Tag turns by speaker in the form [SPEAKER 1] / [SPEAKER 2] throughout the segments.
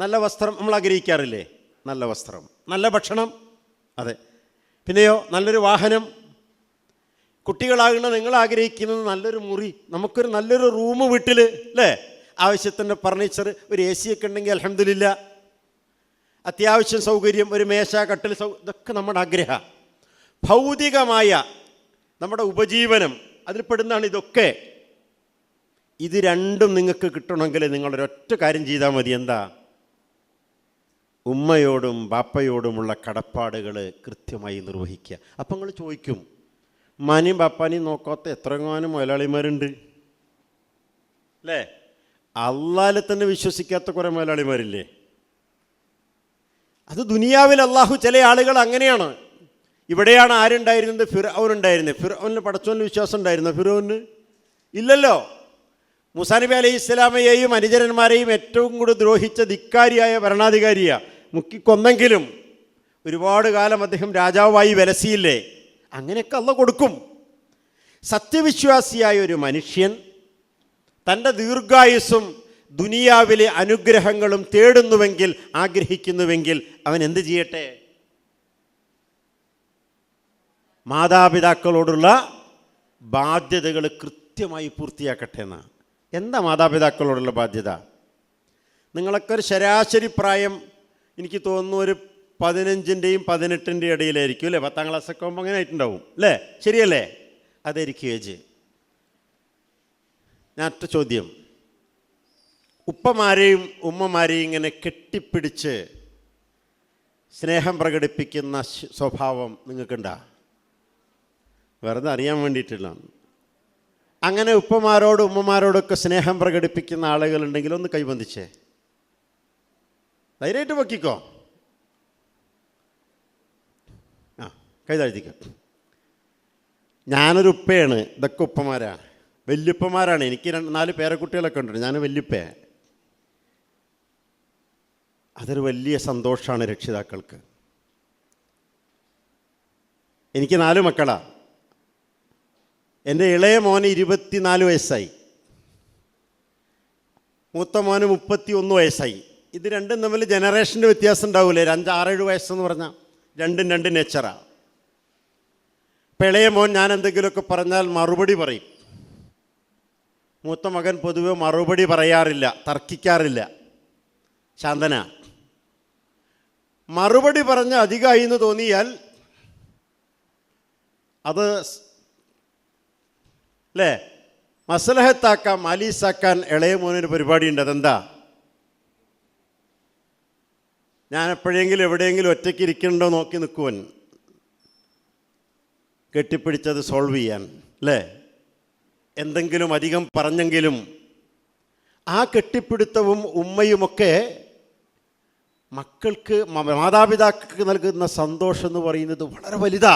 [SPEAKER 1] നല്ല വസ്ത്രം നമ്മൾ ആഗ്രഹിക്കാറില്ലേ? നല്ല വസ്ത്രം. നല്ല ഭക്ഷണം. അതെ. പിന്നെയോ നല്ലൊരു വാഹനം. കുട്ടികളാകുന്ന നിങ്ങൾ ആഗ്രഹിക്കുന്നത് നല്ലൊരു മുറി. നമുക്കൊരു നല്ലൊരു റൂം വീട്ടിൽ അല്ലേ ആവശ്യത്തിന്റെ ഫർണിച്ചർ ഒരു എ സി ഒക്കെ ഉണ്ടെങ്കിൽ അലഹമില്ല അത്യാവശ്യം സൗകര്യം ഒരു മേശ കട്ടിൽ സൗ ഇതൊക്കെ നമ്മുടെ ആഗ്രഹം. ഭൗതികമായ നമ്മുടെ ഉപജീവനം അതിൽപ്പെടുന്നതാണ് ഇതൊക്കെ. ഇത് രണ്ടും നിങ്ങൾക്ക് കിട്ടണമെങ്കിൽ നിങ്ങളൊരൊറ്റ കാര്യം ചെയ്താൽ മതി. എന്താ? ഉമ്മയോടും ബാപ്പയോടുമുള്ള കടപ്പാടുകൾ കൃത്യമായി നിർവഹിക്കുക. അപ്പം നിങ്ങൾ ചോദിക്കും ഉമ്മാനെയും ബാപ്പാനെയും നോക്കാത്ത എത്രങ്ങാനും മുതലാളിമാരുണ്ട് അല്ലേ? അള്ളാലെ തന്നെ വിശ്വസിക്കാത്ത കുറേ മുതലാളിമാരില്ലേ അത് ദുനിയാവിൽ അള്ളാഹു ചില ആളുകൾ അങ്ങനെയാണ്. ഇവിടെയാണ് ആരുണ്ടായിരുന്നത്? ഫിറോൻ ഉണ്ടായിരുന്നത് അവന് പടച്ചോന് വിശ്വാസം ഉണ്ടായിരുന്നു? ഫിറോന് ഇല്ലല്ലോ. മുസാനബി അലൈഹി ഇസ്ലാമയെയും അനുചരന്മാരെയും ഏറ്റവും കൂടുതൽ ദ്രോഹിച്ച ധിക്കാരിയായ ഭരണാധികാരിയാ. മുക്കിക്കൊന്നെങ്കിലും ഒരുപാട് കാലം അദ്ദേഹം രാജാവായി വിലസിയില്ലേ? അങ്ങനെയൊക്കെ അല്ല കൊടുക്കും. സത്യവിശ്വാസിയായ ഒരു മനുഷ്യൻ തന്റെ ദീർഘായുസ്സും ദുനിയാവിലെ അനുഗ്രഹങ്ങളും തേടുന്നുവെങ്കിൽ ആഗ്രഹിക്കുന്നുവെങ്കിൽ അവൻ എന്ത് ചെയ്യട്ടെ? മാതാപിതാക്കളോടുള്ള ബാധ്യതകൾ കൃത്യമായി പൂർത്തിയാക്കട്ടെ എന്നാണ്. എന്താ മാതാപിതാക്കളോടുള്ള ബാധ്യത? നിങ്ങളൊക്കെ ഒരു ശരാശരി പ്രായം എനിക്ക് തോന്നുന്നു ഒരു പതിനഞ്ചിന്റെയും പതിനെട്ടിന്റെയും ഇടയിലായിരിക്കും അല്ലേ? പത്താം ക്ലാസ്സൊക്കെ ആകുമ്പോൾ അങ്ങനെ ആയിട്ടുണ്ടാവും അല്ലേ? ശരിയല്ലേ? അതായിരിക്കും ഏജ്. അത്ര ചോദ്യം. ഉപ്പമാരെയും ഉമ്മമാരെയും ഇങ്ങനെ കെട്ടിപ്പിടിച്ച് സ്നേഹം പ്രകടിപ്പിക്കുന്ന സ്വഭാവം നിങ്ങൾക്കുണ്ടാ? വെറുതെ അറിയാൻ വേണ്ടിയിട്ടില്ല. അങ്ങനെ ഉപ്പമാരോടും ഉമ്മമാരോടൊക്കെ സ്നേഹം പ്രകടിപ്പിക്കുന്ന ആളുകളുണ്ടെങ്കിൽ ഒന്ന് കൈബന്ധിച്ചേ ധൈര്യമായിട്ട് പൊക്കിക്കോ. ആ കൈ താഴ്ത്തിക്കോ. ഞാനൊരു ഉപ്പയാണ് ഇതൊക്കെ ഉപ്പമാരാ. വല്യുപ്പമാരാണ് എനിക്ക് രണ്ട് നാല് പേരക്കുട്ടികളൊക്കെ ഉണ്ട് ഞാൻ വല്യുപ്പേ. അതൊരു വലിയ സന്തോഷമാണ് രക്ഷിതാക്കൾക്ക്. എനിക്ക് നാല് മക്കളാ. എന്റെ ഇളയ മോന് ഇരുപത്തിനാല് വയസ്സായി. മൂത്ത മോന് മുപ്പത്തി ഒന്ന് വയസ്സായി. ഇത് രണ്ടും തമ്മിൽ ജനറേഷന്റെ വ്യത്യാസം ഉണ്ടാവില്ലേ അഞ്ച് ആറേഴ് വയസ്സെന്ന് പറഞ്ഞാൽ രണ്ടും രണ്ട് നേച്ചറാണ് പിളയ മോൻ ഞാൻ എന്തെങ്കിലുമൊക്കെ പറഞ്ഞാൽ മറുപടി പറയും. മൂത്ത മകൻ പൊതുവെ മറുപടി പറയാറില്ല തർക്കിക്കാറില്ല. ശാന്തന. മറുപടി പറഞ്ഞ് അധികമായി എന്ന് തോന്നിയാൽ അത് അല്ലേ മസലഹത്താക്കാൻ മാലീസാക്കാൻ ഇളയ മോനൊരു പരിപാടിയുണ്ട്. അതെന്താ? ഞാൻ എപ്പോഴെങ്കിലും എവിടെയെങ്കിലും ഒറ്റയ്ക്ക് ഇരിക്കണ്ടോ നോക്കി നിൽക്കുവൻ. കെട്ടിപ്പിടിച്ചത് സോൾവ് ചെയ്യാൻ അല്ലേ? എന്തെങ്കിലും അധികം പറഞ്ഞെങ്കിലും ആ കെട്ടിപ്പിടുത്തവും ഉമ്മയുമൊക്കെ മക്കൾക്ക് മാതാപിതാക്കൾക്ക് നൽകുന്ന സന്തോഷം എന്ന് പറയുന്നത് വളരെ വലുതാ.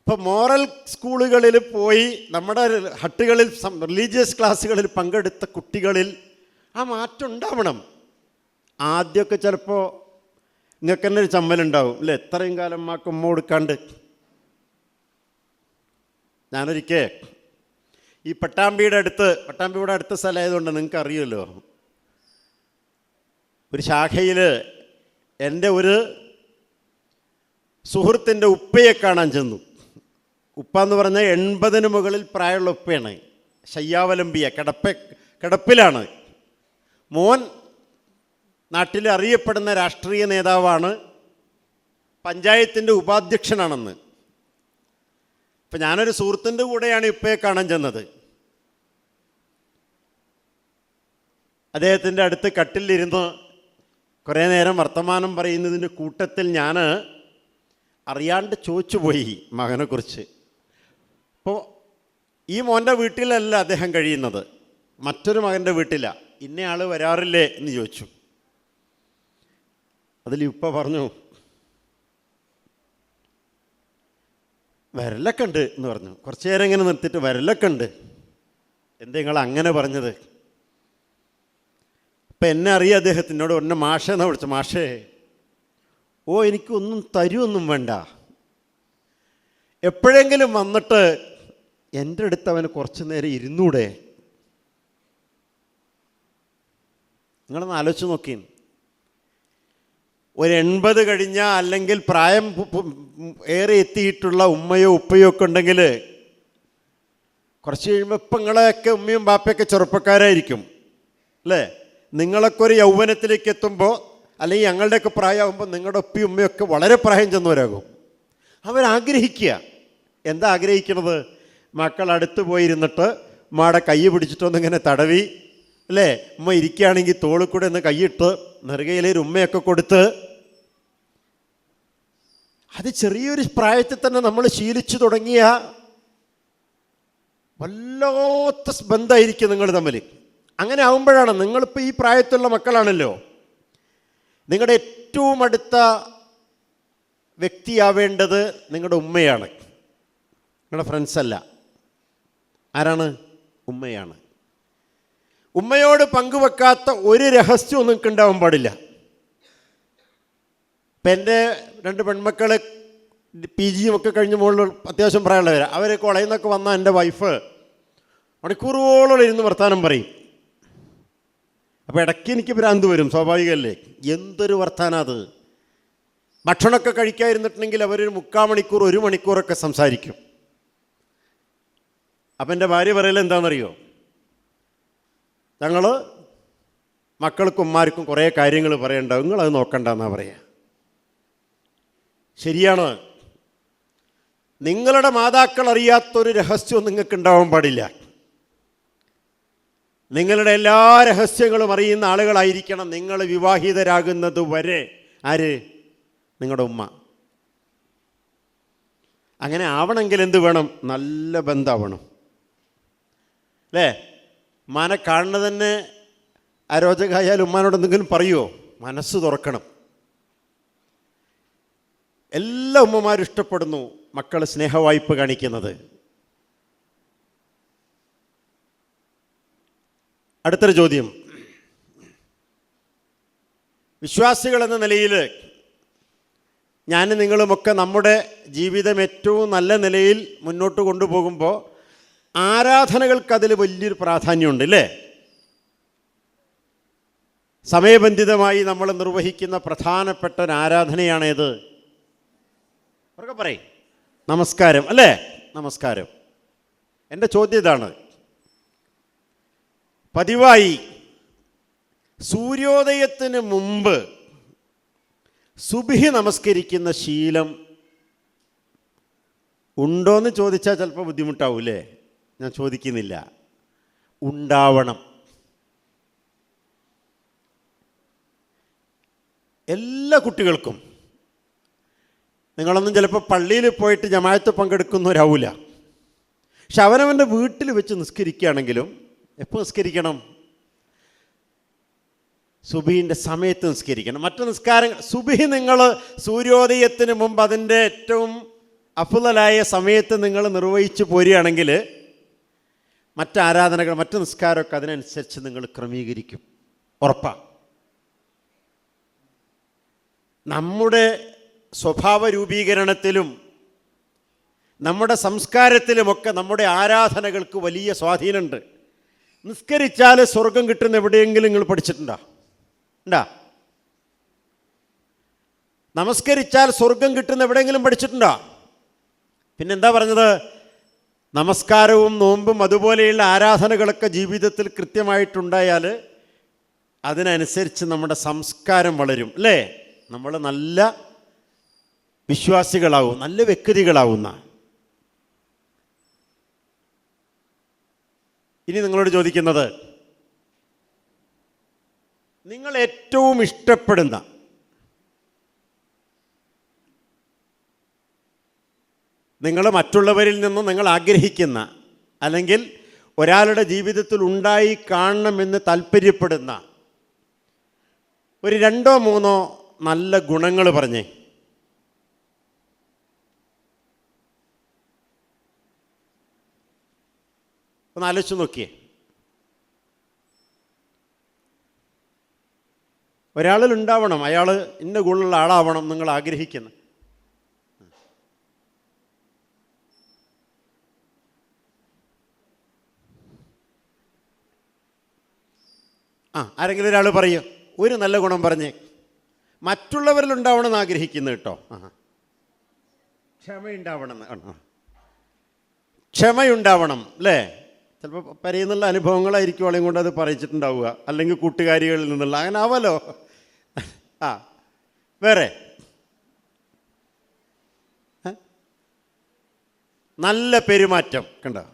[SPEAKER 1] ഇപ്പം മോറൽ സ്കൂളുകളിൽ പോയി നമ്മുടെ ഹട്ടുകളിൽ റിലീജിയസ് ക്ലാസ്സുകളിൽ പങ്കെടുത്ത കുട്ടികളിൽ ആ മാറ്റം ഉണ്ടാവണം. ആദ്യമൊക്കെ ചിലപ്പോൾ നിങ്ങൾക്ക് തന്നെ ഒരു ചമ്മലുണ്ടാവും. അല്ലേ എത്രയും കാലം മാക്ക് ഉമ്മ കൊടുക്കാണ്ട്. ഞാനൊരിക്കേ ഈ പട്ടാമ്പിയുടെ അടുത്ത് പട്ടാമ്പിയുടെ അടുത്ത സ്ഥലമായതുകൊണ്ട് നിങ്ങൾക്ക് അറിയുമല്ലോ ഒരു ശാഖയിൽ എന്റെ ഒരു സുഹൃത്തിന്റെ ഉപ്പയെ കാണാൻ ചെന്നു. ഉപ്പ എന്ന് പറഞ്ഞാൽ എൺപതിന് മുകളിൽ പ്രായമുള്ള ഉപ്പയാണ്. ശയ്യാവലംബിയ കിടപ്പ കിടപ്പിലാണ്. മോൻ നാട്ടിൽ അറിയപ്പെടുന്ന രാഷ്ട്രീയ നേതാവാണ് പഞ്ചായത്തിന്റെ ഉപാധ്യക്ഷനാണെന്ന്. ഇപ്പം ഞാനൊരു സുഹൃത്തിന്റെ കൂടെയാണ് ഇപ്പോൾ കാണാൻ ചെന്നത്. അദ്ദേഹത്തിന്റെ അടുത്ത് കട്ടിലിരുന്ന് കുറേ നേരം വർത്തമാനം പറയുന്നതിന്റെ കൂട്ടത്തിൽ ഞാൻ അറിയാണ്ട് ചോദിച്ചു പോയി മകനെക്കുറിച്ച് അപ്പോൾ ഈ മോന്റെ വീട്ടിലല്ല അദ്ദേഹം കഴിയുന്നത്. മറ്റൊരു മകന്റെ വീട്ടിലാണ് ഇന്നയാൾ വരാറില്ലേ എന്ന് ചോദിച്ചു. അതിൽ ഇപ്പ പറഞ്ഞു വരലൊക്കെ ഉണ്ട് എന്ന് പറഞ്ഞു. കുറച്ച് നേരം ഇങ്ങനെ നിർത്തിയിട്ട് വരലൊക്കെ ഉണ്ട്. എന്താ നിങ്ങൾ അങ്ങനെ പറഞ്ഞത്? അപ്പം എന്നെ അറിയാം അദ്ദേഹത്തിനോട് എന്നെ മാഷേ എന്നാ വിളിച്ച മാഷേ ഓ എനിക്കൊന്നും തരുമൊന്നും വേണ്ട. എപ്പോഴെങ്കിലും വന്നിട്ട് എന്റെ അടുത്ത് അവന് കുറച്ച് നേരം ഇരുന്നൂടെ? നിങ്ങളൊന്ന് ആലോചിച്ച് നോക്കി ഒരു എൺപത് കഴിഞ്ഞ അല്ലെങ്കിൽ പ്രായം ഏറെ എത്തിയിട്ടുള്ള ഉമ്മയോ ഉപ്പയോ ഒക്കെ ഉണ്ടെങ്കിൽ കുറച്ച് കഴിയുമ്പോൾ ഇപ്പങ്ങളെയൊക്കെ ഉമ്മയും ബാപ്പയൊക്കെ ചെറുപ്പക്കാരായിരിക്കും. അല്ലേ? നിങ്ങളൊക്കെ ഒരു യൗവനത്തിലേക്ക് എത്തുമ്പോൾ അല്ലെങ്കിൽ ഞങ്ങളുടെയൊക്കെ പ്രായമാകുമ്പോൾ നിങ്ങളുടെ ഉപ്പയും ഉമ്മയൊക്കെ വളരെ പ്രായം ചെന്നവരാകും. അവരാഗ്രഹിക്കുക. എന്താ ആഗ്രഹിക്കണത്? മക്കൾ അടുത്ത് പോയിരുന്നിട്ട് ഉമ്മയുടെ കൈ പിടിച്ചിട്ടൊന്നിങ്ങനെ തടവി അല്ലേ? ഉമ്മ ഇരിക്കുകയാണെങ്കിൽ തോളിൽ കൂടെ ഒന്ന് കൈയിട്ട് നെറുകയിലൊരു ഉമ്മയൊക്കെ കൊടുത്ത് അത് ചെറിയൊരു പ്രായത്തിൽ തന്നെ നമ്മൾ ശീലിച്ചു തുടങ്ങിയ വല്ലാത്ത ബന്ധമായിരിക്കും നിങ്ങൾ തമ്മിൽ. അങ്ങനെ ആവുമ്പോഴാണ് നിങ്ങളിപ്പോൾ ഈ പ്രായത്തിലുള്ള മക്കളാണല്ലോ. നിങ്ങളുടെ ഏറ്റവും അടുത്ത വ്യക്തിയാവേണ്ടത് നിങ്ങളുടെ ഉമ്മയാണ്. നിങ്ങളുടെ ഫ്രണ്ട്സല്ല ആരാണ്? ഉമ്മയാണ്. ഉമ്മയോട് പങ്കുവെക്കാത്ത ഒരു രഹസ്യവും നിങ്ങൾക്ക് ഉണ്ടാവാൻ പാടില്ല. ഇപ്പം എന്റെ രണ്ട് പെൺമക്കൾ പി ജിയും ഒക്കെ കഴിഞ്ഞ മുകളിൽ അത്യാവശ്യം പ്രായമുള്ളവരാണ് അവർ കോളേജിൽ നിന്നൊക്കെ വന്ന എന്റെ വൈഫ് മണിക്കൂറുകളോളം ഇരുന്ന് വർത്തമാനം പറയും. അപ്പോൾ ഇടയ്ക്ക് എനിക്ക് ഭ്രാന്ത് വരും സ്വാഭാവികമല്ലേ? എന്തൊരു വർത്താനം അത് ഭക്ഷണമൊക്കെ കഴിക്കാതിരുന്നിട്ടുണ്ടെങ്കിൽ അവരൊരു മുക്കാൽ മണിക്കൂർ ഒരു മണിക്കൂറൊക്കെ സംസാരിക്കും. അപ്പം എന്റെ ഭാര്യ പറയൽ എന്താണെന്നറിയോ? ഞങ്ങൾ മക്കൾക്കും ഉമ്മാർക്കും കുറേ കാര്യങ്ങൾ പറയണ്ടാവും നിങ്ങളത് നോക്കണ്ടെന്നാണ് പറയുക ശരിയാണ്. നിങ്ങളുടെ മാതാക്കൾ അറിയാത്തൊരു രഹസ്യവും നിങ്ങൾക്ക് ഉണ്ടാവാൻ പാടില്ല. നിങ്ങളുടെ എല്ലാ രഹസ്യങ്ങളും അറിയുന്ന ആളുകളായിരിക്കണം നിങ്ങൾ വിവാഹിതരാകുന്നത് വരെ. ആര്? നിങ്ങളുടെ ഉമ്മ. അങ്ങനെ ആവണമെങ്കിൽ എന്ത് വേണം? നല്ല ബന്ധമാവണം. അല്ലേ? ഉമ്മാനെ കാണുന്നത് തന്നെ അരോചകമായാലും ഉമ്മാനോട് എന്തെങ്കിലും പറയുമോ മനസ്സ് തുറക്കണം. എല്ലാ ഉമ്മമാരും ഇഷ്ടപ്പെടുന്നു മക്കൾ സ്നേഹവായ്പ കാണിക്കുന്നത്. അടുത്തൊരു ചോദ്യം. വിശ്വാസികൾ എന്ന നിലയിൽ ഞാൻ നിങ്ങളുമൊക്കെ നമ്മുടെ ജീവിതം ഏറ്റവും നല്ല നിലയിൽ മുന്നോട്ട് കൊണ്ടുപോകുമ്പോൾ ആരാധനകൾക്ക് അതിൽ വലിയൊരു പ്രാധാന്യമുണ്ട് അല്ലേ സമയബന്ധിതമായി നമ്മൾ നിർവഹിക്കുന്ന പ്രധാനപ്പെട്ട ഒരു ആരാധനയാണേത്. അവർക്ക് പറയും. നമസ്കാരം അല്ലേ? നമസ്കാരം. എന്റെ ചോദ്യം ഇതാണ്. പതിവായി സൂര്യോദയത്തിന് മുമ്പ് സുബിഹി നമസ്കരിക്കുന്ന ശീലം ഉണ്ടോയെന്ന് ചോദിച്ചാൽ ചിലപ്പോൾ ബുദ്ധിമുട്ടാവൂലേ? ഞാൻ ചോദിക്കുന്നില്ല. ഉണ്ടാവണം. എല്ലാ കുട്ടികൾക്കും. നിങ്ങളൊന്നും ചിലപ്പോൾ പള്ളിയിൽ പോയിട്ട് ജമായത്ത് പങ്കെടുക്കുന്നവരാവില്ല പക്ഷെ അവനവന്റെ വീട്ടിൽ വെച്ച് നിസ്കരിക്കുകയാണെങ്കിലും എപ്പോൾ നിസ്കരിക്കണം? സുബീന്റെ സമയത്ത് നിസ്കരിക്കണം. മറ്റു നിസ്കാരങ്ങൾ സുബിഹി നിങ്ങൾ സൂര്യോദയത്തിന് മുമ്പ് അതിന്റെ ഏറ്റവും അഫുതലായ സമയത്ത് നിങ്ങൾ നിർവഹിച്ചു പോരുകയാണെങ്കിൽ മറ്റ് ആരാധനകൾ മറ്റ് നിസ്കാരമൊക്കെ അതിനനുസരിച്ച് നിങ്ങൾ ക്രമീകരിക്കും. ഉറപ്പാണ് നമ്മുടെ സ്വഭാവ രൂപീകരണത്തിലും നമ്മുടെ സംസ്കാരത്തിലുമൊക്കെ നമ്മുടെ ആരാധനകൾക്ക് വലിയ സ്വാധീനമുണ്ട്. നിസ്കരിച്ചാൽ സ്വർഗം കിട്ടുന്ന എവിടെയെങ്കിലും നിങ്ങൾ പഠിച്ചിട്ടുണ്ടോ? ഉണ്ടാ? നമസ്കരിച്ചാൽ സ്വർഗം കിട്ടുന്ന എവിടെയെങ്കിലും പഠിച്ചിട്ടുണ്ടോ? പിന്നെന്താ പറഞ്ഞത്? നമസ്കാരവും നോമ്പും അതുപോലെയുള്ള ആരാധനകളൊക്കെ ജീവിതത്തിൽ കൃത്യമായിട്ടുണ്ടായാൽ അതിനനുസരിച്ച് നമ്മുടെ സംസ്കാരം വളരും അല്ലേ? നമ്മൾ നല്ല വിശ്വാസികളാവും നല്ല വ്യക്തികളാവുന്ന. ഇനി നിങ്ങളോട് ചോദിക്കുന്നത് നിങ്ങൾ ഏറ്റവും ഇഷ്ടപ്പെടുന്ന നിങ്ങൾ മറ്റുള്ളവരിൽ നിന്നും നിങ്ങൾ ആഗ്രഹിക്കുന്ന അല്ലെങ്കിൽ ഒരാളുടെ ജീവിതത്തിൽ ഉണ്ടായി കാണണമെന്ന് താല്പര്യപ്പെടുന്ന ഒരു രണ്ടോ മൂന്നോ നല്ല ഗുണങ്ങൾ പറഞ്ഞേ. ഒന്ന് ആലോചിച്ച് നോക്കിയേ. ഒരാളിൽ ഉണ്ടാവണം അയാൾ ഇന്ന ഗുണമുള്ള ആളാവണം നിങ്ങൾ ആഗ്രഹിക്കുന്ന. ആ ആരെങ്കിലും ഒരാൾ പറയൂ. ഒരു നല്ല ഗുണം പറഞ്ഞേ. മറ്റുള്ളവരിൽ ഉണ്ടാവണമെന്ന് ആഗ്രഹിക്കുന്നു കേട്ടോ. ആ ക്ഷമയുണ്ടാവണം. ക്ഷമയുണ്ടാവണം അല്ലേ? ചിലപ്പോൾ പരയുന്നുള്ള അനുഭവങ്ങളായിരിക്കും ആളെയും കൊണ്ട് അത് പറയിച്ചിട്ടുണ്ടാവുക. അല്ലെങ്കിൽ കൂട്ടുകാരികളിൽ നിന്നുള്ള. അങ്ങനെ ആവല്ലോ. ആ വേറെ. നല്ല പെരുമാറ്റം. കണ്ടോ?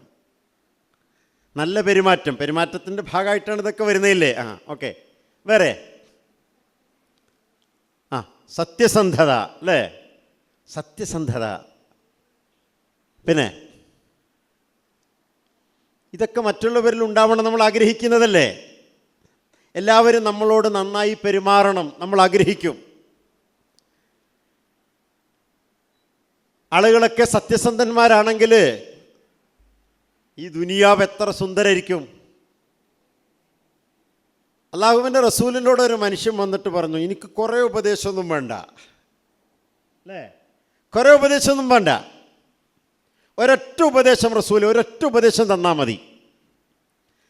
[SPEAKER 1] നല്ല പെരുമാറ്റം. പെരുമാറ്റത്തിന്റെ ഭാഗമായിട്ടാണ് ഇതൊക്കെ വരുന്നില്ലേ ആ ഓക്കെ. വേറെ? ആ സത്യസന്ധത അല്ലേ? സത്യസന്ധത. പിന്നെ? ഇതൊക്കെ മറ്റുള്ളവരിൽ ഉണ്ടാവണം നമ്മൾ ആഗ്രഹിക്കുന്നതല്ലേ? എല്ലാവരും നമ്മളോട് നന്നായി പെരുമാറണം നമ്മൾ ആഗ്രഹിക്കും. ആളുകളൊക്കെ സത്യസന്ധന്മാരാണെങ്കിൽ ഈ ദുനിയാവ് എത്ര സുന്ദരായിരിക്കും. അള്ളാഹുവിന്റെ റസൂലിനോട് ഒരു മനുഷ്യൻ വന്നിട്ട് പറഞ്ഞു എനിക്ക് കുറേ ഉപദേശമൊന്നും വേണ്ട. അല്ലേ? കുറേ ഉപദേശമൊന്നും വേണ്ട. ഒരൊറ്റ ഉപദേശം റസൂൽ ഒരൊറ്റ ഉപദേശം തന്നാൽ മതി.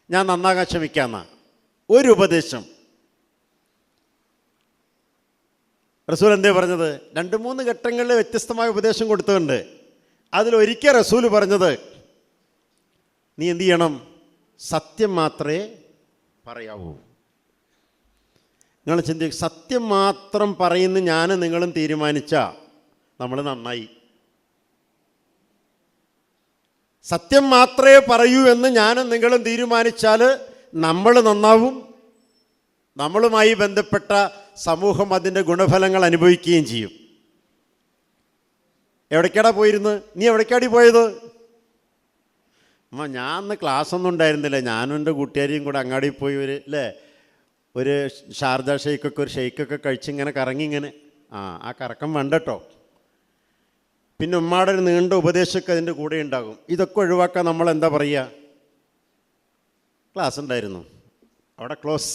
[SPEAKER 1] ഞാൻ നന്നാകാൻ ശ്രമിക്കാമെന്ന ഒരു ഉപദേശം. റസൂൽ എന്തേ പറഞ്ഞത്? രണ്ട് മൂന്ന് ഘട്ടങ്ങളിൽ വ്യത്യസ്തമായ ഉപദേശം കൊടുത്തുണ്ട് അതിലൊരിക്കൽ റസൂൽ പറഞ്ഞത് നീ എന്തു ചെയ്യണം? സത്യം മാത്രമേ പറയാവൂ. നിങ്ങൾ ചിന്തിക്കും സത്യം മാത്രം പറയുന്ന ഞാൻ നിങ്ങളും തീരുമാനിച്ച നമ്മൾ നന്നായി. സത്യം മാത്രമേ പറയൂ എന്ന് ഞാനും നിങ്ങളും തീരുമാനിച്ചാൽ നമ്മൾ നന്നാവും. നമ്മളുമായി ബന്ധപ്പെട്ട സമൂഹം അതിന്റെ ഗുണഫലങ്ങൾ അനുഭവിക്കുകയും ചെയ്യും. എവിടേക്കാടാ പോയിരുന്നത് നീ എവിടേക്കാടി പോയത്? അമ്മ ഞാൻ അന്ന് ക്ലാസ് ഒന്നും ഉണ്ടായിരുന്നില്ല. ഞാനും എന്റെ കൂട്ടുകാരിയും കൂടെ അങ്ങാടി പോയി ഒരു അല്ലേ ഒരു ഷാർജ ഷെയ്ക്കൊക്കെ ഒരു ഷെയ്ക്കൊക്കെ കഴിച്ച് ഇങ്ങനെ കറങ്ങി ഇങ്ങനെ. ആ ആ കറക്കം വേണ്ടട്ടോ. പിന്നെ ഉമ്മാടെ ഒരു നീണ്ട ഉപദേശമൊക്കെ അതിന്റെ കൂടെ ഉണ്ടാകും. ഇതൊക്കെ ഒഴിവാക്കാൻ നമ്മൾ എന്താ പറയുക? ക്ലാസ് ഉണ്ടായിരുന്നു. അവിടെ ക്ലോസ്.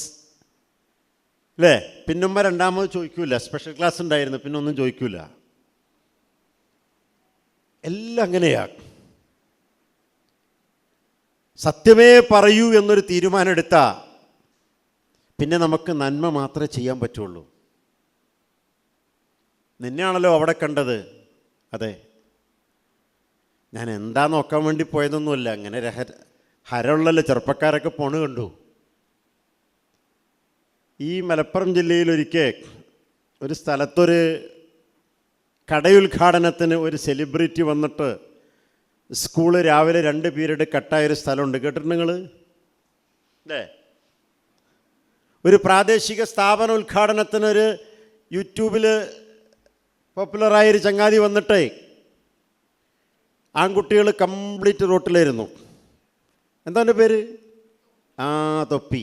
[SPEAKER 1] അല്ലേ പിന്നുമ്മ രണ്ടാമത് ചോദിക്കൂല. സ്പെഷ്യൽ ക്ലാസ് ഉണ്ടായിരുന്നു. പിന്നെ ഒന്നും ചോദിക്കൂല. എല്ലാം അങ്ങനെയാ. സത്യമേ പറയൂ എന്നൊരു തീരുമാനം എടുത്താ പിന്നെ നമുക്ക് നന്മ മാത്രമേ ചെയ്യാൻ പറ്റുള്ളൂ. നിന്നെയാണല്ലോ അവിടെ കണ്ടത്. അതെ. ഞാൻ എന്താ നോക്കാൻ വേണ്ടി പോയതൊന്നുമല്ല. അങ്ങനെ രഹ ഹരമുള്ളല്ലോ. ചെറുപ്പക്കാരൊക്കെ പോണ് കണ്ടു. ഈ മലപ്പുറം ജില്ലയിൽ ഒരിക്കൽ ഒരു സ്ഥലത്തൊരു കടയുദ്ഘാടനത്തിന് ഒരു സെലിബ്രിറ്റി വന്നിട്ട് സ്കൂൾ രാവിലെ രണ്ട് പീരീഡ് കട്ടായൊരു സ്ഥലമുണ്ട്. കേട്ടിട്ടുണ്ട് നിങ്ങൾ അല്ലേ ഒരു പ്രാദേശിക സ്ഥാപന ഉദ്ഘാടനത്തിനൊരു യൂട്യൂബിൽ പോപ്പുലറായൊരു ചങ്ങാതി വന്നിട്ടേ ആൺകുട്ടികൾ കംപ്ലീറ്റ് റോട്ടിലായിരുന്നു. എന്താ എന്റെ പേര്? ആ തൊപ്പി.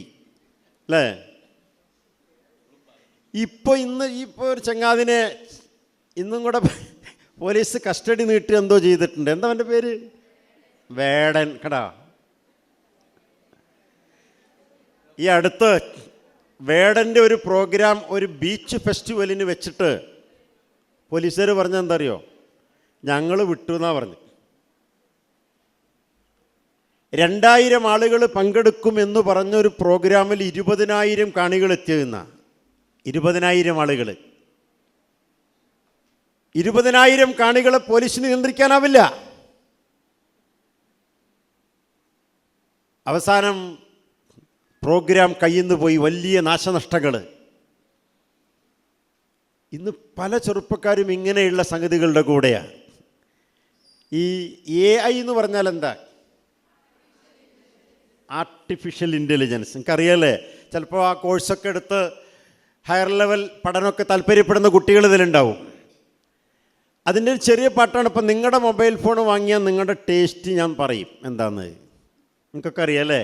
[SPEAKER 1] അല്ലേ ഇപ്പോൾ ഇന്ന് ഇപ്പോൾ ഒരു ചങ്ങാതിനെ ഇന്നും കൂടെ പോലീസ് കസ്റ്റഡി നീട്ടി എന്തോ ചെയ്തിട്ടുണ്ട്. എന്താ അവന്റെ പേര്? വേടൻ കടാ. ഈ അടുത്ത് വേടന്റെ ഒരു പ്രോഗ്രാം ഒരു ബീച്ച് ഫെസ്റ്റിവലിന് വെച്ചിട്ട് പോലീസുകാർ പറഞ്ഞ എന്താ അറിയോ ഞങ്ങൾ വിട്ടു എന്നാ പറഞ്ഞു. രണ്ടായിരം ആളുകൾ പങ്കെടുക്കുമെന്ന് പറഞ്ഞൊരു പ്രോഗ്രാമിൽ ഇരുപതിനായിരം കാണികൾ എത്തിയെന്ന ഇരുപതിനായിരം ആളുകൾ ഇരുപതിനായിരം കാണികളെ പോലീസിന് നിയന്ത്രിക്കാനാവില്ല. അവസാനം പ്രോഗ്രാം കയ്യിൽ പോയി വലിയ നാശനഷ്ടങ്ങൾ. ഇന്ന് പല ചെറുപ്പക്കാരും ഇങ്ങനെയുള്ള സംഗതികളുടെ കൂടെയാണ് ഈ എ ഐ എന്ന് പറഞ്ഞാൽ എന്താ? ആർട്ടിഫിഷ്യൽ ഇന്റലിജൻസ് നിങ്ങൾക്കറിയാലേ? ചിലപ്പോൾ ആ കോഴ്സൊക്കെ എടുത്ത് ഹയർ ലെവൽ പഠനമൊക്കെ താല്പര്യപ്പെടുന്ന കുട്ടികൾ ഇതിലുണ്ടാവും. അതിന്റെ ഒരു ചെറിയ പാട്ടാണ്. ഇപ്പം നിങ്ങളുടെ മൊബൈൽ ഫോൺ വാങ്ങിയാൽ നിങ്ങളുടെ ടേസ്റ്റ് ഞാൻ പറയും. എന്താന്ന്? നിങ്ങൾക്കൊക്കെ അറിയാമല്ലേ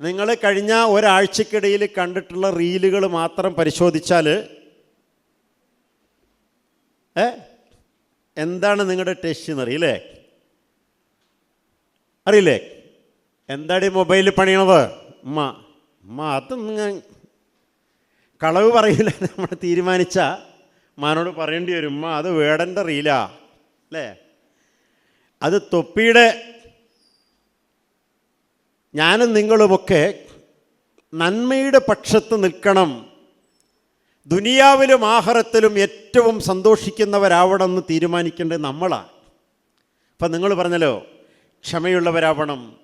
[SPEAKER 1] നിങ്ങൾ കഴിഞ്ഞ ഒരാഴ്ചക്കിടയിൽ കണ്ടിട്ടുള്ള റീലുകൾ മാത്രം പരിശോധിച്ചാൽ ഏ? എന്താണ് നിങ്ങളുടെ ടേസ്റ്റ് എന്നറിയില്ലേ അറിയില്ലേ? എന്താണ് ഈ മൊബൈലിൽ പണിയണത്? ഉമ്മ ഉമ്മ അതൊന്നും കളവ് പറയില്ല. നമ്മൾ തീരുമാനിച്ച മാനോട് പറയേണ്ടി വരും അത് വേടന്റെ റീലാ. അല്ലേ? അത് തൊപ്പിയുടെ ഞാനും നിങ്ങളുമൊക്കെ നന്മയുടെ പക്ഷത്ത് നിൽക്കണം. ദുനിയാവിലും ആഹാരത്തിലും ഏറ്റവും സന്തോഷിക്കുന്നവരാവണം എന്ന് തീരുമാനിക്കേണ്ടത് നമ്മളാണ് അപ്പം നിങ്ങൾ പറഞ്ഞല്ലോ ക്ഷമയുള്ളവരാവണം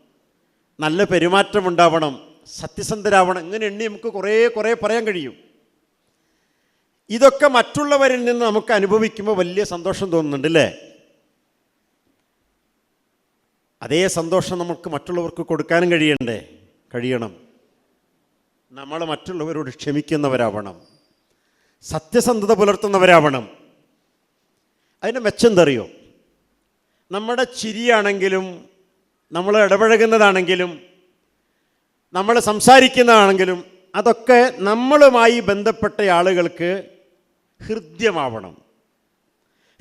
[SPEAKER 1] നല്ല പെരുമാറ്റമുണ്ടാവണം സത്യസന്ധരാവണം ഇങ്ങനെ എണ്ണി നമുക്ക് കുറേ കുറേ പറയാൻ കഴിയും. ഇതൊക്കെ മറ്റുള്ളവരിൽ നിന്ന് നമുക്ക് അനുഭവിക്കുമ്പോൾ വലിയ സന്തോഷം തോന്നുന്നുണ്ട് അല്ലേ? അതേ സന്തോഷം നമുക്ക് മറ്റുള്ളവർക്ക് കൊടുക്കാനും കഴിയണ്ടേ? കഴിയണം. നമ്മൾ മറ്റുള്ളവരോട് ക്ഷമിക്കുന്നവരാവണം. സത്യസന്ധത പുലർത്തുന്നവരാവണം. അതിന്റെ മെച്ചെന്തറിയോ? നമ്മുടെ ചിരിയാണെങ്കിലും നമ്മൾ ഇടപഴകുന്നതാണെങ്കിലും നമ്മൾ സംസാരിക്കുന്നതാണെങ്കിലും അതൊക്കെ നമ്മളുമായി ബന്ധപ്പെട്ട ആളുകൾക്ക് ഹൃദ്യമാവണം.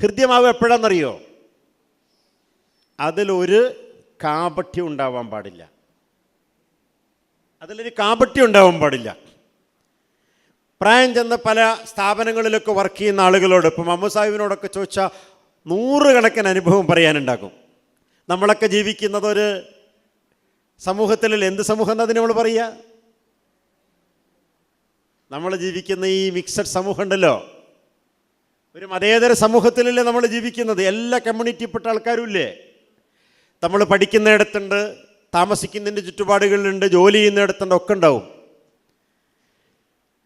[SPEAKER 1] ഹൃദ്യമാവുക എപ്പോഴാണെന്നറിയോ അതിലൊരു കാപട്യം ഉണ്ടാവാൻ പാടില്ല. അതിലൊരു കാപട്യം ഉണ്ടാവാൻ പാടില്ല. പ്രായം ചെന്ന പല സ്ഥാപനങ്ങളിലൊക്കെ വർക്ക് ചെയ്യുന്ന ആളുകളോട് ഇപ്പം മമ്മു സാഹിബിനോടൊക്കെ ചോദിച്ചാൽ നൂറുകണക്കിന് അനുഭവം പറയാനുണ്ടാകും. നമ്മളൊക്കെ ജീവിക്കുന്നത് ഒരു സമൂഹത്തിൽ എന്ത് സമൂഹം എന്നതിന് നമ്മൾ പറയുക നമ്മൾ ജീവിക്കുന്ന ഈ മിക്സഡ് സമൂഹം ഉണ്ടല്ലോ. ഒരു മതേതര സമൂഹത്തിലല്ലേ നമ്മൾ ജീവിക്കുന്നത്? എല്ലാ കമ്മ്യൂണിറ്റിപ്പെട്ട ആൾക്കാരും ഇല്ലേ നമ്മൾ പഠിക്കുന്നിടത്തുണ്ട് താമസിക്കുന്നതിന്റെ ചുറ്റുപാടുകളിലുണ്ട് ജോലി ചെയ്യുന്നിടത്തുണ്ട് ഒക്കെ ഉണ്ടാവും.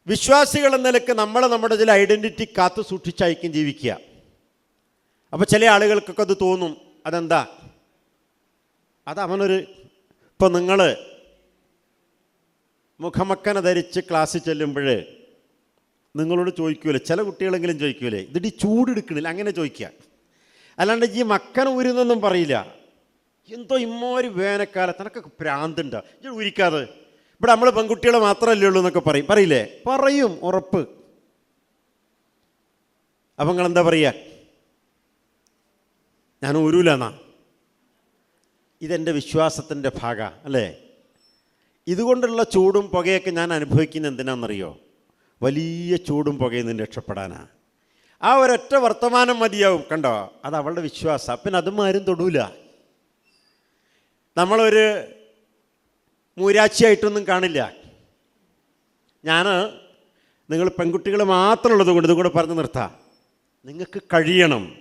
[SPEAKER 1] വിശ്വാസികൾ എന്ന നിലയ്ക്ക് നമ്മൾ നമ്മുടെ ചില ഐഡന്റിറ്റി കാത്തു സൂക്ഷിച്ചായിരിക്കും ജീവിക്കുക. അപ്പോൾ ചില ആളുകൾക്കൊക്കെ അത് തോന്നും അതെന്താ? അത് അവനൊരു ഇപ്പോൾ നിങ്ങൾ മുഖമക്കന ധരിച്ച് ക്ലാസ്സിൽ ചെല്ലുമ്പോൾ നിങ്ങളോട് ചോദിക്കൂലേ? ചില കുട്ടികളെങ്കിലും ചോദിക്കൂലേ? ഇതിട്ട് ചൂടെടുക്കണില്ല അങ്ങനെ ചോദിക്കുക അല്ലാണ്ട് ഈ മക്കന ഊരുന്നൊന്നും പറയില്ല. എന്തോ ഇമ്മൊരു വേനൽക്കാലത്ത് എനക്ക് ഭ്രാന്തുണ്ടോ ഇത് ഊരിക്കാതെ. ഇവിടെ നമ്മൾ പെൺകുട്ടികളെ മാത്രമല്ലേ ഉള്ളൂ എന്നൊക്കെ പറയും. പറയില്ലേ? പറയും ഉറപ്പ്. അപ്പം നിങ്ങൾ എന്താ പറയുക ഞാൻ ഊരൂലെന്നാ ഇതെന്റെ വിശ്വാസത്തിന്റെ ഭാഗ അല്ലേ? ഇതുകൊണ്ടുള്ള ചൂടും പുകയൊക്കെ ഞാൻ അനുഭവിക്കുന്ന എന്തിനാണെന്നറിയോ? വലിയ ചൂടും പുകയിൽ നിന്ന് രക്ഷപ്പെടാനാണ് ആ ഒരൊറ്റ വർത്തമാനം മതിയാവും. കണ്ടോ? അത് അവളുടെ വിശ്വാസം. പിന്നെ അതും ആരും തൊടൂല. നമ്മളൊരു മൂരാച്ചിയായിട്ടൊന്നും കാണില്ല. ഞാൻ നിങ്ങൾ പെൺകുട്ടികൾ മാത്രമുള്ളത് കൊണ്ട് ഇതും കൂടെ പറഞ്ഞു നിർത്താം. നിങ്ങൾക്ക് കഴിയണം.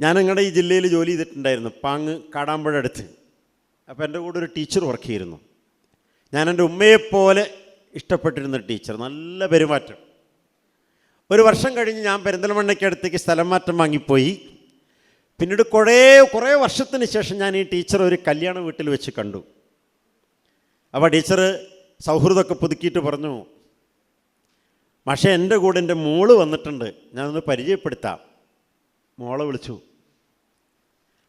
[SPEAKER 1] ഞാൻ നിങ്ങളുടെ ഈ ജില്ലയിൽ ജോലി ചെയ്തിട്ടുണ്ടായിരുന്നു. പാങ്ങ് കാടാമ്പുഴ അടുത്ത്. അപ്പോൾ എന്റെ കൂടെ ഒരു ടീച്ചർ വർക്ക് ചെയ്യുന്നു ഞാൻ എന്റെ ഉമ്മയെപ്പോലെ ഇഷ്ടപ്പെട്ടിരുന്ന ടീച്ചർ നല്ല പെരുമാറ്റം. ഒരു വർഷം കഴിഞ്ഞ് ഞാൻ പെരിന്തൽമണ്ണയ്ക്ക് അടുത്തേക്ക് സ്ഥലം മാറ്റം വാങ്ങിപ്പോയി. പിന്നീട് കുറേ കുറേ വർഷത്തിന് ശേഷം ഞാൻ ഈ ടീച്ചർ ഒരു കല്യാണ വീട്ടിൽ വെച്ച് കണ്ടു. അപ്പോൾ ടീച്ചർ സൗഹൃദമൊക്കെ പുതുക്കിയിട്ട് പറഞ്ഞു പക്ഷേ എന്റെ കൂടെ എന്റെ മോൾ വന്നിട്ടുണ്ട് ഞാനൊന്ന് പരിചയപ്പെടുത്താം. മോളെ വിളിച്ചു.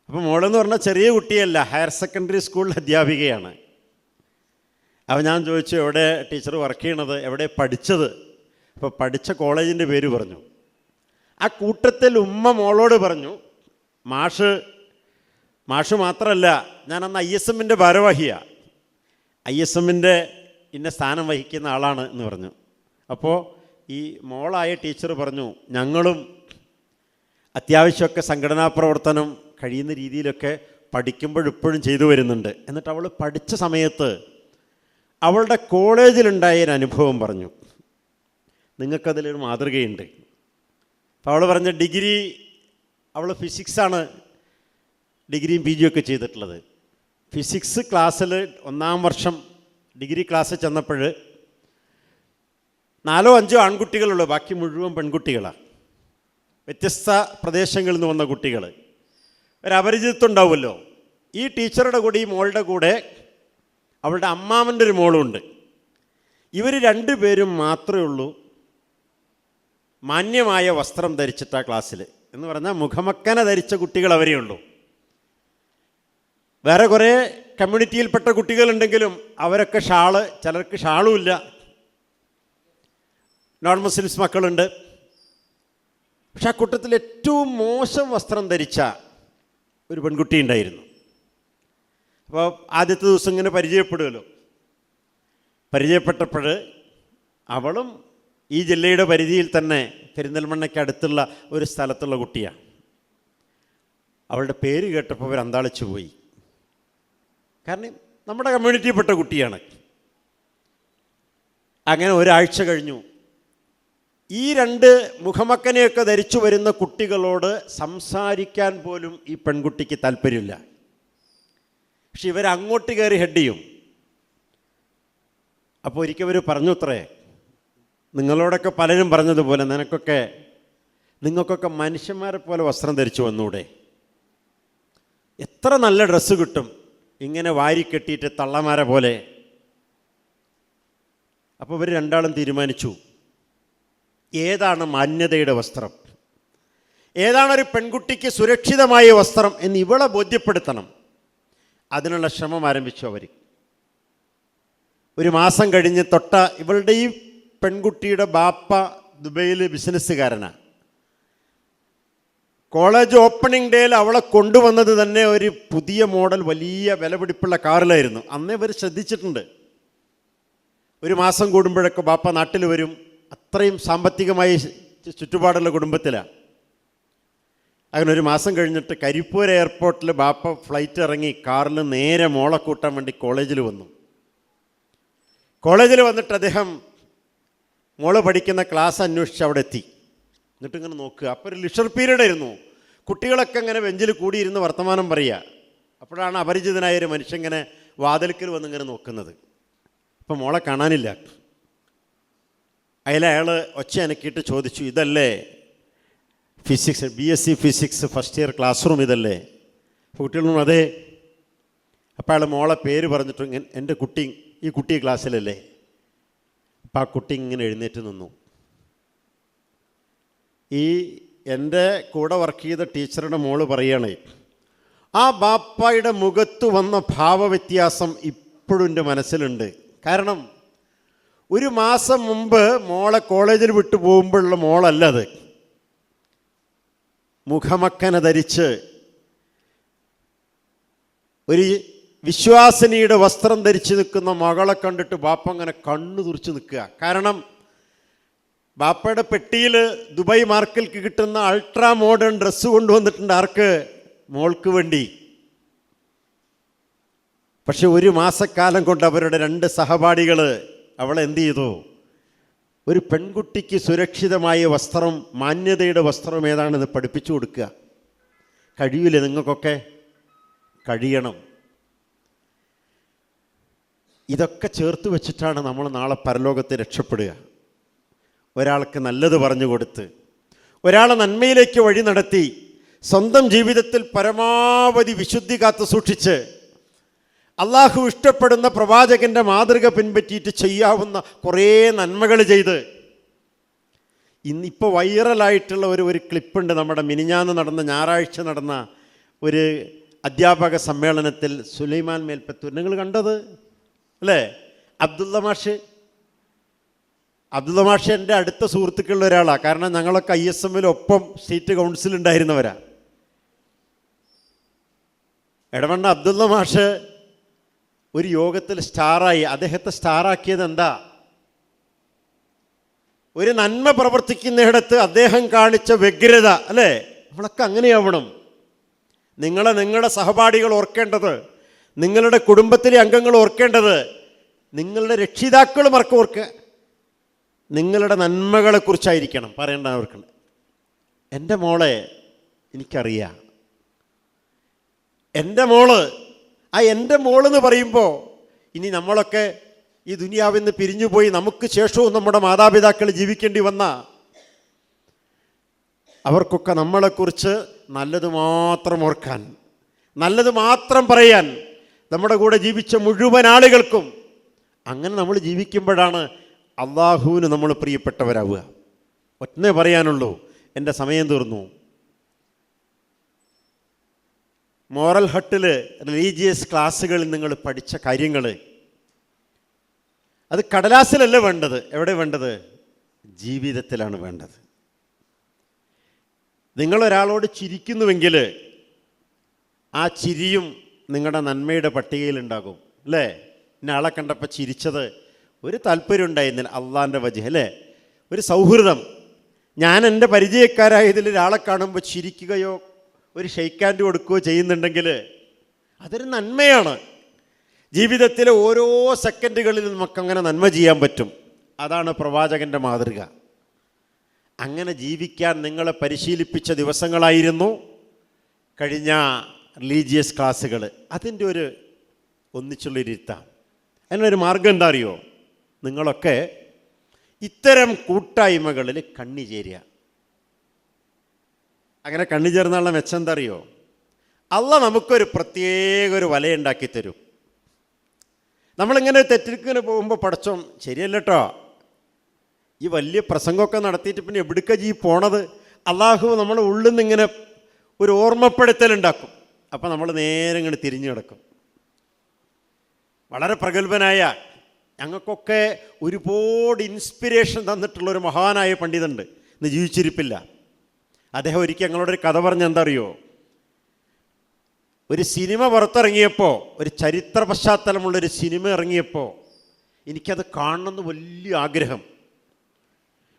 [SPEAKER 1] അപ്പോൾ മോളെന്ന് പറഞ്ഞാൽ ചെറിയ കുട്ടിയല്ല ഹയർ സെക്കൻഡറി സ്കൂളിലെ അധ്യാപികയാണ്. അപ്പോൾ ഞാൻ ചോദിച്ചു എവിടെ ടീച്ചർ വർക്ക് ചെയ്യണത്? എവിടെ പഠിച്ചത്? അപ്പോൾ പഠിച്ച കോളേജിന്റെ പേര് പറഞ്ഞു. ആ കൂട്ടത്തിൽ ഉമ്മ മോളോട് പറഞ്ഞു മാഷ് മാഷ് മാത്രമല്ല ഞാൻ അന്ന് ഐ എസ് എമ്മിന്റെ ഭാരവാഹിയാണ് ഐ എസ് എമ്മിന്റെ ഇന്ന സ്ഥാനം വഹിക്കുന്ന ആളാണ് എന്ന് പറഞ്ഞു. അപ്പോൾ ഈ മോളായ ടീച്ചർ പറഞ്ഞു ഞങ്ങളും അത്യാവശ്യമൊക്കെ സംഘടനാ പ്രവർത്തനം കഴിയുന്ന രീതിയിലൊക്കെ പഠിക്കുമ്പോഴിപ്പോഴും ചെയ്തു വരുന്നുണ്ട്. എന്നിട്ട് അവൾ പഠിച്ച സമയത്ത് അവളുടെ കോളേജിലുണ്ടായ ഒരു അനുഭവം പറഞ്ഞു. നിങ്ങൾക്കതിലൊരു മാതൃകയുണ്ട്. അപ്പോൾ അവൾ പറഞ്ഞ ഡിഗ്രി അവൾ ഫിസിക്സാണ് ഡിഗ്രിയും പി ഒക്കെ ചെയ്തിട്ടുള്ളത്. ഫിസിക്സ് ക്ലാസ്സിൽ ഒന്നാം വർഷം ഡിഗ്രി ക്ലാസ്സിൽ ചെന്നപ്പോൾ നാലോ അഞ്ചോ ആൺകുട്ടികളുള്ളൂ ബാക്കി മുഴുവൻ പെൺകുട്ടികളാണ് വ്യത്യസ്ത പ്രദേശങ്ങളിൽ നിന്ന് വന്ന കുട്ടികൾ ഒരു അപരിചിതത്വം ഉണ്ടാവുമല്ലോ. ഈ ടീച്ചറുടെ കൂടെ ഈ മോളുടെ കൂടെ അവളുടെ അമ്മാവന്റെ ഒരു മോളുണ്ട്. ഇവർ രണ്ടു പേരും മാത്രമേ ഉള്ളൂ മാന്യമായ വസ്ത്രം ധരിച്ചിട്ട ക്ലാസ്സിൽ എന്ന് പറഞ്ഞാൽ മുഖമക്കന ധരിച്ച കുട്ടികൾ അവരേ ഉള്ളൂ. വേറെ കുറേ കമ്മ്യൂണിറ്റിയിൽപ്പെട്ട കുട്ടികളുണ്ടെങ്കിലും അവരൊക്കെ ഷാൾ ചിലർക്ക് ഷാളുമില്ല. നോൺ മുസ്ലിംസ് മക്കളുണ്ട്. പക്ഷെ ആ കൂട്ടത്തിൽ ഏറ്റവും മോശം വസ്ത്രം ധരിച്ച ഒരു പെൺകുട്ടി ഉണ്ടായിരുന്നു. അപ്പോൾ ആദ്യത്തെ ദിവസം ഇങ്ങനെ പരിചയപ്പെടുമല്ലോ പരിചയപ്പെട്ടപ്പോൾ അവളും ഈ ജില്ലയുടെ പരിധിയിൽ തന്നെ പെരിന്തൽമണ്ണയ്ക്ക് അടുത്തുള്ള ഒരു സ്ഥലത്തുള്ള കുട്ടിയാണ് അവളുടെ പേര് കേട്ടപ്പോൾ അവർ അന്താളിച്ചു പോയി. കാരണം നമ്മുടെ കമ്മ്യൂണിറ്റിയിൽപ്പെട്ട കുട്ടിയാണ്. അങ്ങനെ ഒരാഴ്ച കഴിഞ്ഞു. ഈ രണ്ട് മുഖമക്കനെയൊക്കെ ധരിച്ചു വരുന്ന കുട്ടികളോട് സംസാരിക്കാൻ പോലും ഈ പെൺകുട്ടിക്ക് താല്പര്യമില്ല. പക്ഷെ ഇവരങ്ങോട്ട് കയറി ഹെഡ് ചെയ്യും. അപ്പോൾ ഒരിക്കൽ ഇവർ പറഞ്ഞു അത്രേ നിങ്ങളോടൊക്കെ പലരും പറഞ്ഞതുപോലെ നിനക്കൊക്കെ നിങ്ങൾക്കൊക്കെ മനുഷ്യന്മാരെ പോലെ വസ്ത്രം ധരിച്ചു വന്നൂടെ? എത്ര നല്ല ഡ്രസ്സ് കിട്ടും ഇങ്ങനെ വാരി കെട്ടിയിട്ട് തള്ളമാരെ പോലെ. അപ്പോൾ ഇവർ രണ്ടാളും തീരുമാനിച്ചു ഏതാണ് മാന്യതയുടെ വസ്ത്രം? ഏതാണ് ഒരു പെൺകുട്ടിക്ക് സുരക്ഷിതമായ വസ്ത്രം എന്ന് ഇവളെ ബോധ്യപ്പെടുത്തണം. അതിനുള്ള ശ്രമം ആരംഭിച്ചു അവർ. ഒരു മാസം കഴിഞ്ഞ് തൊട്ട ഇവളുടെ ഈ പെൺകുട്ടിയുടെ ബാപ്പ ദുബൈയിൽ ബിസിനസ്സുകാരനാണ് കോളേജ് ഓപ്പണിംഗ് ഡേയിൽ അവളെ കൊണ്ടുവന്നത് തന്നെ ഒരു പുതിയ മോഡൽ വലിയ വിലപിടിപ്പുള്ള കാറിലായിരുന്നു. അന്നേ ഇവർ ശ്രദ്ധിച്ചിട്ടുണ്ട്. ഒരു മാസം കൂടുമ്പോഴൊക്കെ ബാപ്പ നാട്ടിൽ വരും. അത്രയും സാമ്പത്തികമായി ചുറ്റുപാടുള്ള കുടുംബത്തിലാണ് അങ്ങനെ ഒരു മാസം കഴിഞ്ഞിട്ട് കരിപ്പൂർ എയർപോർട്ടിൽ ബാപ്പ ഫ്ലൈറ്റ് ഇറങ്ങി കാറിൽ നേരെ മോളെ കൂട്ടാൻ വേണ്ടി കോളേജിൽ വന്നു. കോളേജിൽ വന്നിട്ട് അദ്ദേഹം മോൾ പഠിക്കുന്ന ക്ലാസ് അന്വേഷിച്ച് അവിടെ എത്തി. എന്നിട്ട് ഇങ്ങനെ നോക്കുക. അപ്പോൾ ഒരു ലിഷർ പീരീഡ് ആയിരുന്നു. കുട്ടികളൊക്കെ ഇങ്ങനെ ബെഞ്ചിൽ കൂടിയിരുന്ന് വർത്തമാനം പറയുക അപ്പോഴാണ് അപരിചിതനായ ഒരു മനുഷ്യൻ ഇങ്ങനെ വാതിൽക്കൽ വന്നിങ്ങനെ നോക്കുന്നത്. അപ്പം മോളെ കാണാനില്ല. അതിൽ അയാൾ ഒച്ച അനക്കിയിട്ട് ചോദിച്ചു ഇതല്ലേ physics B S C physics first year class room ഇതല്ലേ? അപ്പോൾ കുട്ടികളും അതെ. അപ്പോൾ അയാൾ മോളെ പേര് പറഞ്ഞിട്ട് ഇങ്ങനെ എന്റെ കുട്ടി ഈ കുട്ടി ക്ലാസ്സിലല്ലേ? അപ്പോൾ ആ കുട്ടി ഇങ്ങനെ എഴുന്നേറ്റ് നിന്നു. ഈ എന്റെ കൂടെ വർക്ക് ചെയ്ത ടീച്ചറുടെ മോൾ പറയണേ ആ ബാപ്പായുടെ മുഖത്ത് വന്ന ഭാവവ്യത്യാസം ഇപ്പോഴും എന്റെ മനസ്സിലുണ്ട്. കാരണം ഒരു മാസം മുമ്പ് മോളെ കോളേജിൽ വിട്ടു പോകുമ്പോഴുള്ള മോളല്ല അത്. മുഖമക്കന ധരിച്ച് ഒരു വിശ്വാസിനിയുടെ വസ്ത്രം ധരിച്ച് നിൽക്കുന്ന മകളെ കണ്ടിട്ട് ബാപ്പ അങ്ങനെ കണ്ണു തുറിച്ച് നിൽക്കുക. കാരണം ബാപ്പയുടെ പെട്ടിയിൽ ദുബായ് മാർക്കിൽക്ക് കിട്ടുന്ന അൾട്രാ മോഡേൺ ഡ്രസ്സ് കൊണ്ടുവന്നിട്ടുണ്ട് ആർക്ക്? മോൾക്ക് വേണ്ടി. പക്ഷെ ഒരു മാസക്കാലം കൊണ്ട് അവരുടെ രണ്ട് സഹപാഠികൾ അവളെ എന്ത് ചെയ്തു? ഒരു പെൺകുട്ടിക്ക് സുരക്ഷിതമായ വസ്ത്രം മാന്യതയുടെ വസ്ത്രം ഏതാണെന്ന് പഠിപ്പിച്ചു കൊടുക്കുക. കഴിയൂലേ നിങ്ങൾക്കൊക്കെ? കഴിയണം. ഇതൊക്കെ ചേർത്ത് വെച്ചിട്ടാണ് നമ്മൾ നാളെ പരലോകത്തെ രക്ഷപ്പെടുക. ഒരാൾക്ക് നല്ലത് പറഞ്ഞു കൊടുത്ത് ഒരാളെ നന്മയിലേക്ക് വഴി നടത്തി സ്വന്തം ജീവിതത്തിൽ പരമാവധി വിശുദ്ധി കാത്തു സൂക്ഷിച്ച് അള്ളാഹു ഇഷ്ടപ്പെടുന്ന പ്രവാചകന്റെ മാതൃക പിൻപറ്റിയിട്ട് ചെയ്യാവുന്ന കുറേ നന്മകൾ ചെയ്ത്. ഇന്നിപ്പോൾ വൈറലായിട്ടുള്ള ഒരു ഒരു ക്ലിപ്പുണ്ട് നമ്മുടെ മിനിഞ്ഞാന്ന് നടന്ന ഞായറാഴ്ച നടന്ന ഒരു അധ്യാപക സമ്മേളനത്തിൽ സുലൈമാൻ മേൽപ്പത്തൂർ. നിങ്ങൾ കണ്ടത്? അല്ലേ? അബ്ദുള്ള മാഷ്. അബ്ദുള്ള മാഷ് എന്റെ അടുത്ത സുഹൃത്തുക്കളിൽ ഒരാളാണ് കാരണം ഞങ്ങളൊക്കെ ഐ എസ് എമ്മിൽ ഒപ്പം സ്റ്റേറ്റ് കൗൺസിൽ ഉണ്ടായിരുന്നവരാ. അബ്ദുള്ള മാഷ് ഒരു യോഗത്തിൽ സ്റ്റാറായി. അദ്ദേഹത്തെ സ്റ്റാറാക്കിയത് എന്താ? ഒരു നന്മ പ്രവർത്തിക്കുന്നിടത്ത് അദ്ദേഹം കാണിച്ച വ്യഗ്രത അല്ലേ? നമ്മളൊക്കെ അങ്ങനെയാവണം. നിങ്ങളെ നിങ്ങളുടെ സഹപാഠികൾ ഓർക്കേണ്ടത് നിങ്ങളുടെ കുടുംബത്തിലെ അംഗങ്ങൾ ഓർക്കേണ്ടത് നിങ്ങളുടെ രക്ഷിതാക്കൾ മറക്ക ഓർക്കുക നിങ്ങളുടെ നന്മകളെക്കുറിച്ചായിരിക്കണം പറയേണ്ട അവർക്ക് എന്റെ മോളെ എനിക്കറിയാം. എന്റെ മോൾ ആ എന്റെ മോളെന്ന് പറയുമ്പോൾ ഇനി നമ്മളൊക്കെ ഈ ദുനിയാവിൽ നിന്ന് പിരിഞ്ഞുപോയി നമുക്ക് ശേഷവും നമ്മുടെ മാതാപിതാക്കൾ ജീവിക്കേണ്ടി വന്ന അവർക്കൊക്കെ നമ്മളെക്കുറിച്ച് നല്ലത് മാത്രം ഓർക്കാൻ നല്ലത് മാത്രം പറയാൻ നമ്മുടെ കൂടെ ജീവിച്ച മുഴുവൻ ആളുകൾക്കും അങ്ങനെ നമ്മൾ ജീവിക്കുമ്പോഴാണ് അള്ളാഹുവിന് നമ്മൾ പ്രിയപ്പെട്ടവരാവുക. ഒറ്റേ പറയാനുള്ളൂ എന്റെ സമയം തീർന്നു. മോറൽ ഹട്ടിൽ റിലീജിയസ് ക്ലാസ്സുകളിൽ നിങ്ങൾ പഠിച്ച കാര്യങ്ങൾ. അത് കടലാസിലല്ല വേണ്ടത്? എവിടെ വേണ്ടത്? ജീവിതത്തിലാണ് വേണ്ടത്. നിങ്ങളൊരാളോട് ചിരിക്കുന്നുവെങ്കിൽ ആ ചിരിയും നിങ്ങളുടെ നന്മയുടെ പട്ടികയിലുണ്ടാകും അല്ലേ? എന്നെ ആളെ കണ്ടപ്പോൾ ചിരിച്ചത് ഒരു താല്പര്യം ഉണ്ടായിരുന്നില്ല അള്ളാന്റെ വജ അല്ലേ? ഒരു സൗഹൃദം. ഞാൻ എന്റെ പരിചയക്കാരായതിൽ ഒരാളെ കാണുമ്പോൾ ചിരിക്കുകയോ ഒരു ഷെയ്ക്ക് ഹാൻഡ് കൊടുക്കുകയോ ചെയ്യുന്നുണ്ടെങ്കിൽ അതൊരു നന്മയാണ്. ജീവിതത്തിലെ ഓരോ സെക്കൻഡുകളിലും നമുക്കങ്ങനെ നന്മ ചെയ്യാൻ പറ്റും. അതാണ് പ്രവാചകന്റെ മാതൃക. അങ്ങനെ ജീവിക്കാൻ നിങ്ങളെ പരിശീലിപ്പിച്ച ദിവസങ്ങളായിരുന്നു. കഴിഞ്ഞ റിലീജിയസ് ക്ലാസ്സുകൾ അതിന്റെ ഒരു ഒന്നിച്ചുള്ളൊരിരുത്താം അതിനൊരു മാർഗം എന്താ അറിയോ? നിങ്ങളൊക്കെ ഇത്തരം കൂട്ടായ്മകളിൽ കണ്ണി ചേരുക. അങ്ങനെ കണ്ണു ചേർന്നുള്ള മെച്ചം എന്താ അറിയോ അല്ല നമുക്കൊരു പ്രത്യേക ഒരു വലയുണ്ടാക്കി തരും. നമ്മളിങ്ങനെ തെറ്റിക്കിങ്ങനെ പോകുമ്പോൾ പടച്ചോം ശരിയല്ല കേട്ടോ ഈ വലിയ പ്രസംഗമൊക്കെ നടത്തിയിട്ട് പിന്നെ എവിടുക്ക ജീ പോണത്? അള്ളാഹു നമ്മുടെ ഉള്ളിൽ നിന്ന് ഇങ്ങനെ ഒരു ഓർമ്മപ്പെടുത്തലുണ്ടാക്കും. അപ്പം നമ്മൾ നേരെ ഇങ്ങനെ തിരിഞ്ഞു കിടക്കും വളരെ പ്രഗത്ഭനായ ഞങ്ങൾക്കൊക്കെ ഒരുപാട് ഇൻസ്പിരേഷൻ തന്നിട്ടുള്ള ഒരു മഹാനായ പണ്ഡിതുണ്ട് ഇന്ന് ജീവിച്ചിരിപ്പില്ല. അദ്ദേഹം ഒരിക്കൽ ഞങ്ങളോടൊരു കഥ പറഞ്ഞ എന്താ അറിയോ ഒരു സിനിമ പുറത്തിറങ്ങിയപ്പോൾ ഒരു ചരിത്ര പശ്ചാത്തലമുള്ളൊരു സിനിമ ഇറങ്ങിയപ്പോൾ എനിക്കത് കാണണമെന്ന് വലിയ ആഗ്രഹം.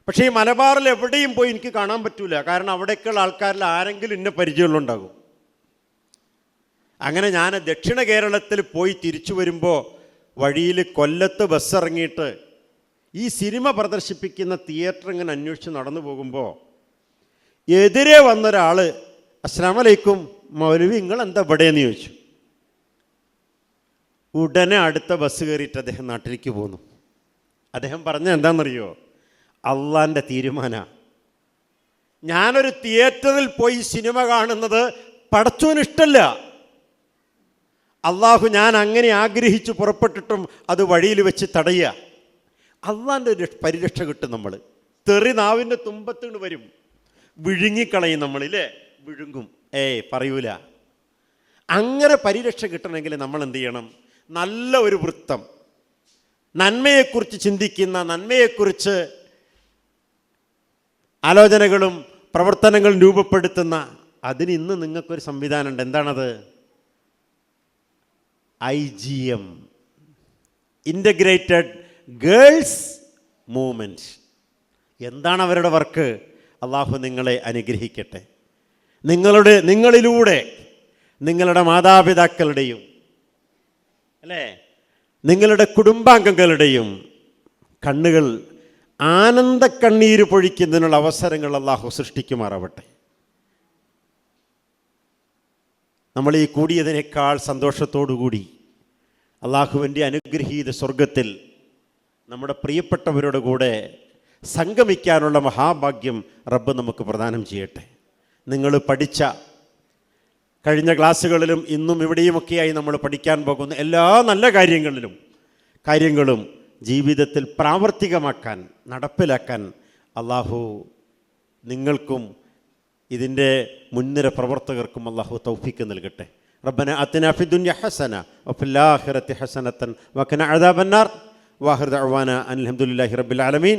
[SPEAKER 1] പക്ഷേ ഈ മലബാറിൽ എവിടെയും പോയി എനിക്ക് കാണാൻ പറ്റൂല. കാരണം അവിടേക്കുള്ള ആൾക്കാരിൽ ആരെങ്കിലും ഇന്ന പരിചയമുള്ളുണ്ടാകും അങ്ങനെ ഞാൻ ദക്ഷിണ കേരളത്തിൽ പോയി തിരിച്ചു വരുമ്പോൾ വഴിയിൽ കൊല്ലത്ത് ബസ് ഇറങ്ങിയിട്ട് ഈ സിനിമ പ്രദർശിപ്പിക്കുന്ന തിയേറ്റർ ഇങ്ങനെ അന്വേഷിച്ച് നടന്നു പോകുമ്പോൾ എതിരെ വന്നൊരാൾ അസ്ലാമലൈക്കും മൗലവി നിങ്ങൾ എന്താ ഇവിടെയെന്ന് ചോദിച്ചു. ഉടനെ അടുത്ത ബസ് കയറിയിട്ട് അദ്ദേഹം നാട്ടിലേക്ക് പോന്നു. അദ്ദേഹം പറഞ്ഞ എന്താണെന്നറിയോ? അള്ളാന്റെ തീരുമാന. ഞാനൊരു തിയേറ്ററിൽ പോയി സിനിമ കാണുന്നത് പടച്ചോന് ഇഷ്ടല്ല. അള്ളാഹു ഞാൻ അങ്ങനെ ആഗ്രഹിച്ച് പുറപ്പെട്ടിട്ടും അത് വഴിയിൽ വെച്ച് തടയുക. അള്ളാന്റെ ഒരു പരിരക്ഷ കിട്ടും നമ്മൾ തെറി നാവിന്റെ തുമ്പത്തുകൊണ്ട് വരും. വിഴുങ്ങിക്കളയും നമ്മളില്ലേ? വിഴുങ്ങും. ഏയ് പറയൂല. അങ്ങനെ പരിരക്ഷ കിട്ടണമെങ്കിൽ നമ്മൾ എന്ത് ചെയ്യണം? നല്ല ഒരു വൃത്തം. നന്മയെക്കുറിച്ച് ചിന്തിക്കുന്ന നന്മയെക്കുറിച്ച് ആലോചനകളും പ്രവർത്തനങ്ങളും രൂപപ്പെടുത്തുന്ന അതിന് ഇന്ന് നിങ്ങൾക്കൊരു സംവിധാനമുണ്ട്. എന്താണത്? I G M. Integrated girls movement എന്താണ് അവരുടെ വർക്ക്? അള്ളാഹു നിങ്ങളെ അനുഗ്രഹിക്കട്ടെ. നിങ്ങളുടെ നിങ്ങളിലൂടെ നിങ്ങളുടെ മാതാപിതാക്കളുടെയും അല്ലേ? നിങ്ങളുടെ കുടുംബാംഗങ്ങളുടെയും കണ്ണുകൾ ആനന്ദ കണ്ണീര് പൊഴിക്കുന്നതിനുള്ള അവസരങ്ങൾ അള്ളാഹു സൃഷ്ടിക്കുമാറാവട്ടെ. നമ്മൾ ഈ കൂടിയതിനേക്കാൾ സന്തോഷത്തോടുകൂടി അള്ളാഹുവിന്റെ അനുഗ്രഹീത സ്വർഗത്തിൽ നമ്മുടെ പ്രിയപ്പെട്ടവരുടെ കൂടെ സംഗമിക്കാനുള്ള മഹാഭാഗ്യം റബ്ബ് നമുക്ക് പ്രദാനം ചെയ്യട്ടെ. നിങ്ങൾ പഠിച്ച കഴിഞ്ഞ ക്ലാസ്സുകളിലും ഇന്നും ഇവിടെയുമൊക്കെയായി നമ്മൾ പഠിക്കാൻ പോകുന്ന എല്ലാ നല്ല കാര്യങ്ങളിലും കാര്യങ്ങളും ജീവിതത്തിൽ പ്രാവർത്തികമാക്കാൻ നടപ്പിലാക്കാൻ അള്ളാഹു നിങ്ങൾക്കും ഇതിന്റെ മുൻനിര പ്രവർത്തകർക്കും അള്ളാഹു തൗഫീക്ക് നൽകട്ടെ. റബ്ബന അത്തിന ഫിദുന്യ ഹസന വഫില്ലാഹിറത്തി ഹസനത്തൻ വക്കന അദാബന്നാർ വാഹിർ ദഅവാന അൽഹംദുലില്ലാഹി റബ്ബിൽ ആലമീൻ.